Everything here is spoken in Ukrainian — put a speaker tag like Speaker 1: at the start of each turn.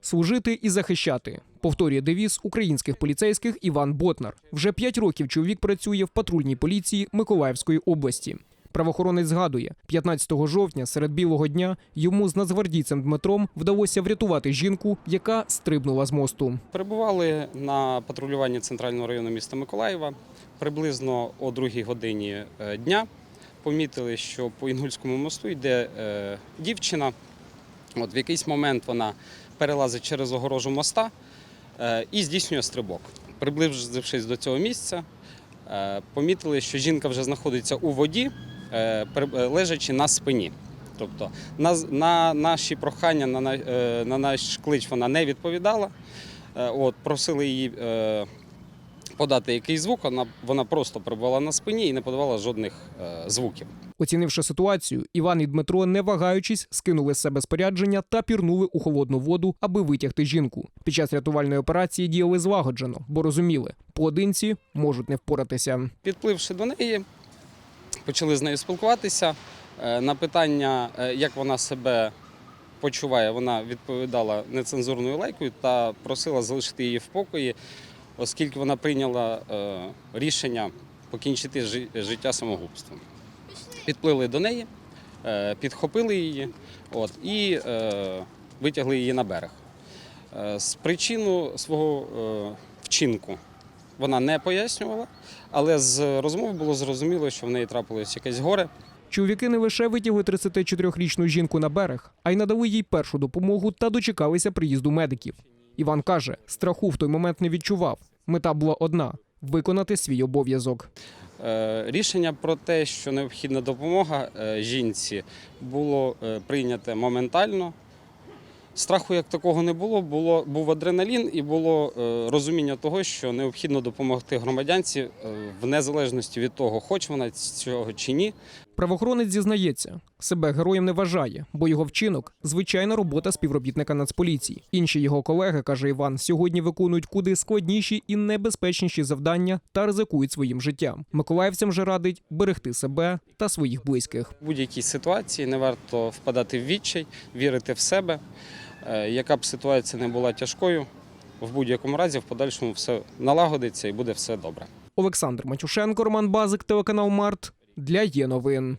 Speaker 1: служити і захищати. Повторює девіз українських поліцейських Іван Ботнар. Вже п'ять років чоловік працює в патрульній поліції Миколаївської області. Правоохоронець згадує, 15 жовтня серед білого дня йому з нацгвардійцем Дмитром вдалося врятувати жінку, яка стрибнула з мосту.
Speaker 2: Перебували на патрулюванні центрального району міста Миколаєва приблизно о 2 годині е, дня. Помітили, що по Інгульському мосту йде е, дівчина. От в якийсь момент вона перелазить через огорожу моста е, і здійснює стрибок. Приблизившись до цього місця, е, помітили, що жінка вже знаходиться у воді, е, лежачи на спині. Тобто на, на наші прохання, на, на, на наш клич вона не відповідала. От, просили її подати якийсь звук, вона, вона просто перебувала на спині і не подавала жодних е, звуків.
Speaker 1: Оцінивши ситуацію, Іван і Дмитро, не вагаючись, скинули з себе спорядження та пірнули у холодну воду, аби витягти жінку. Під час рятувальної операції діяли злагоджено, бо розуміли, поодинці можуть не впоратися.
Speaker 2: Підпливши до неї, почали з нею спілкуватися. Е, На питання, е, як вона себе почуває, вона відповідала нецензурною лайкою та просила залишити її в покої, оскільки вона прийняла е, рішення покінчити життя самогубством. Підплили до неї, е, підхопили її от, і е, витягли її на берег. З причину свого вчинку вона не пояснювала, але з розмов було зрозуміло, що в неї трапилось якесь горе.
Speaker 1: Чоловіки не лише витягли 34-річну жінку на берег, а й надали їй першу допомогу та дочекалися приїзду медиків. Іван каже, страху в той момент не відчував. Мета була одна виконати свій обов'язок.
Speaker 2: Е, Рішення про те, що необхідна допомога е, жінці, було е, прийняте моментально. Страху як такого не було, було був адреналін і було розуміння того, що необхідно допомогти громадянці в незалежності від того, хоче вона цього чи ні.
Speaker 1: Правоохоронець зізнається, себе героєм не вважає, бо його вчинок звичайна робота співробітника Нацполіції. Інші його колеги, каже Іван, сьогодні виконують куди складніші і небезпечніші завдання та ризикують своїм життям. Миколаївцям же радить берегти себе та своїх близьких.
Speaker 2: В будь-якій ситуації не варто впадати в відчай, вірити в себе. Е, Яка б ситуація не була тяжкою, в будь-якому разі в подальшому все налагодиться і буде все добре.
Speaker 1: Олександр Матюшенко, Роман Базик, телеканал Март для є новин.